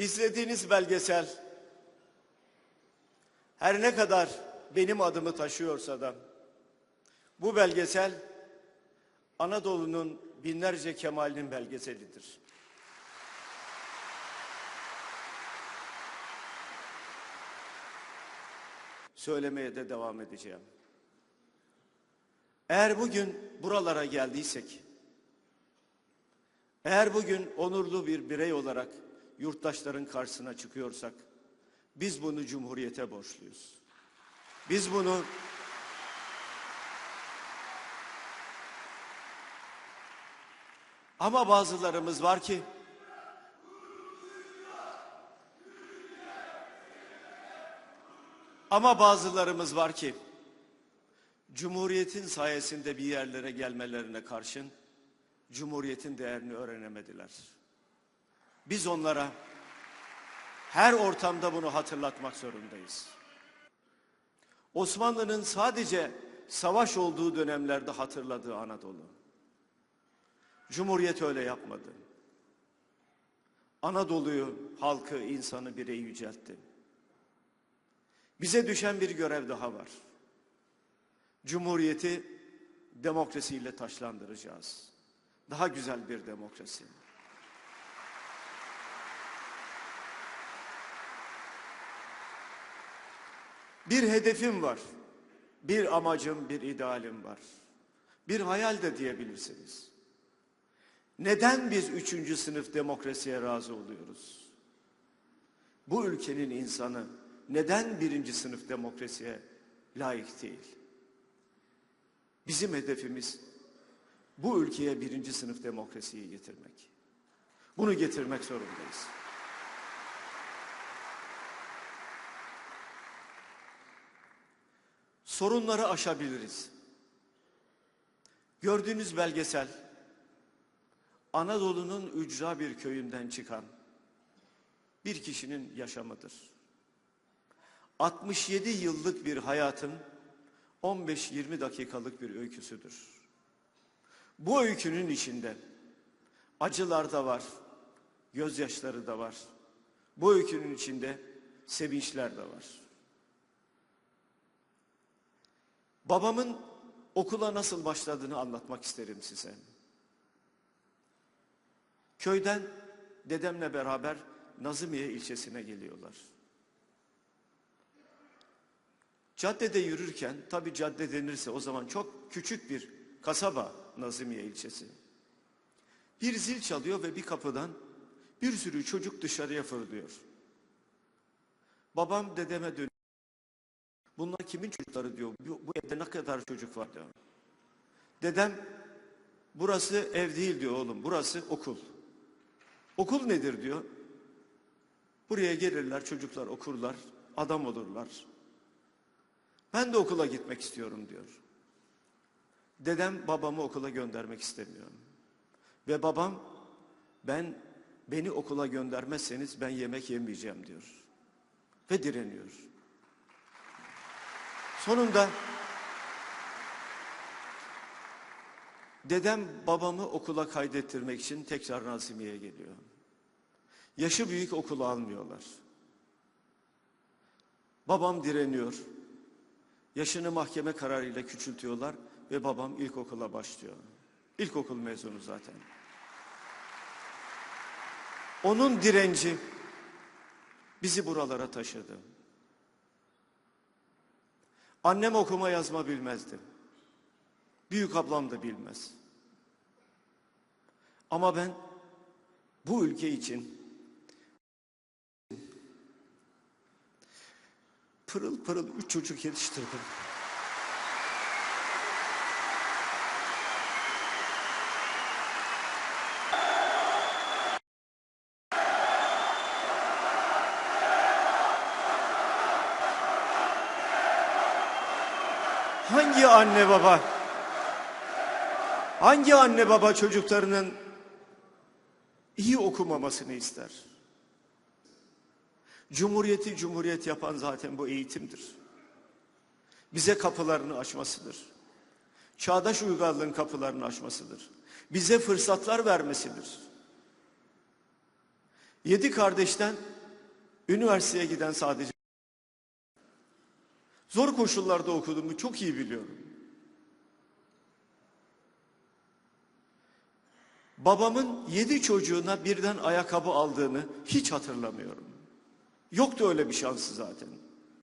İzlediğiniz belgesel her ne kadar benim adımı taşıyorsa da bu belgesel Anadolu'nun binlerce Kemal'in belgeselidir. Söylemeye de devam edeceğim. Eğer bugün buralara geldiysek, eğer bugün onurlu bir birey olarak yurttaşların karşısına çıkıyorsak, biz bunu Cumhuriyete borçluyuz. Biz bunu ama bazılarımız var ki ama bazılarımız var ki Cumhuriyetin sayesinde bir yerlere gelmelerine karşın Cumhuriyetin değerini öğrenemediler. Biz onlara her ortamda bunu hatırlatmak zorundayız. Osmanlı'nın sadece savaş olduğu dönemlerde hatırladığı Anadolu. Cumhuriyet öyle yapmadı. Anadolu'yu, halkı, insanı, bireyi yüceltti. Bize düşen bir görev daha var. Cumhuriyeti demokrasiyle taşlandıracağız. Daha güzel bir demokrasi. Bir hedefim var. Bir amacım, bir idealim var. Bir hayal de diyebilirsiniz. Neden biz üçüncü sınıf demokrasiye razı oluyoruz? Bu ülkenin insanı neden birinci sınıf demokrasiye layık değil? Bizim hedefimiz bu ülkeye birinci sınıf demokrasiyi getirmek. Bunu getirmek zorundayız. Sorunları aşabiliriz. Gördüğünüz belgesel Anadolu'nun ücra bir köyünden çıkan bir kişinin yaşamıdır. 67 yıllık bir hayatın 15-20 dakikalık bir öyküsüdür. Bu öykünün içinde acılar da var, gözyaşları da var. Bu öykünün içinde sevinçler de var. Babamın okula nasıl başladığını anlatmak isterim size. Köyden dedemle beraber Nazımiye ilçesine geliyorlar. Caddede yürürken, tabi cadde denirse o zaman çok küçük bir kasaba Nazımiye ilçesi. Bir zil çalıyor ve bir kapıdan bir sürü çocuk dışarıya fırlıyor. Babam dedeme dönüyor. Bunlar kimin çocukları diyor. Bu, bu evde ne kadar çocuk var diyor. Dedem burası ev değil diyor oğlum. Burası okul. Okul nedir diyor. Buraya gelirler çocuklar okurlar. Adam olurlar. Ben de okula gitmek istiyorum diyor. Dedem babamı okula göndermek istemiyor. Ve babam ben beni okula göndermezseniz ben yemek yemeyeceğim diyor. Ve direniyor. Sonunda dedem babamı okula kaydettirmek için tekrar Nazimiye'ye geliyor. Yaşı büyük okula almıyorlar. Babam direniyor. Yaşını mahkeme kararıyla küçültüyorlar ve babam ilkokula başlıyor. İlkokul mezunu zaten. Onun direnci bizi buralara taşıdı. Annem okuma yazma bilmezdi. Büyük ablam da bilmez. Ama ben bu ülke için pırıl pırıl üç çocuk yetiştirdim. Hangi anne baba hangi anne baba çocuklarının iyi okumamasını ister? Cumhuriyeti cumhuriyet yapan zaten bu eğitimdir. Bize kapılarını açmasıdır. Çağdaş uygarlığın kapılarını açmasıdır. Bize fırsatlar vermesidir. Yedi kardeşten Üniversiteye giden sadece zor koşullarda okuduğumu çok iyi biliyorum. Babamın yedi çocuğuna birden ayakkabı aldığını hiç hatırlamıyorum. Yoktu öyle bir şansı zaten.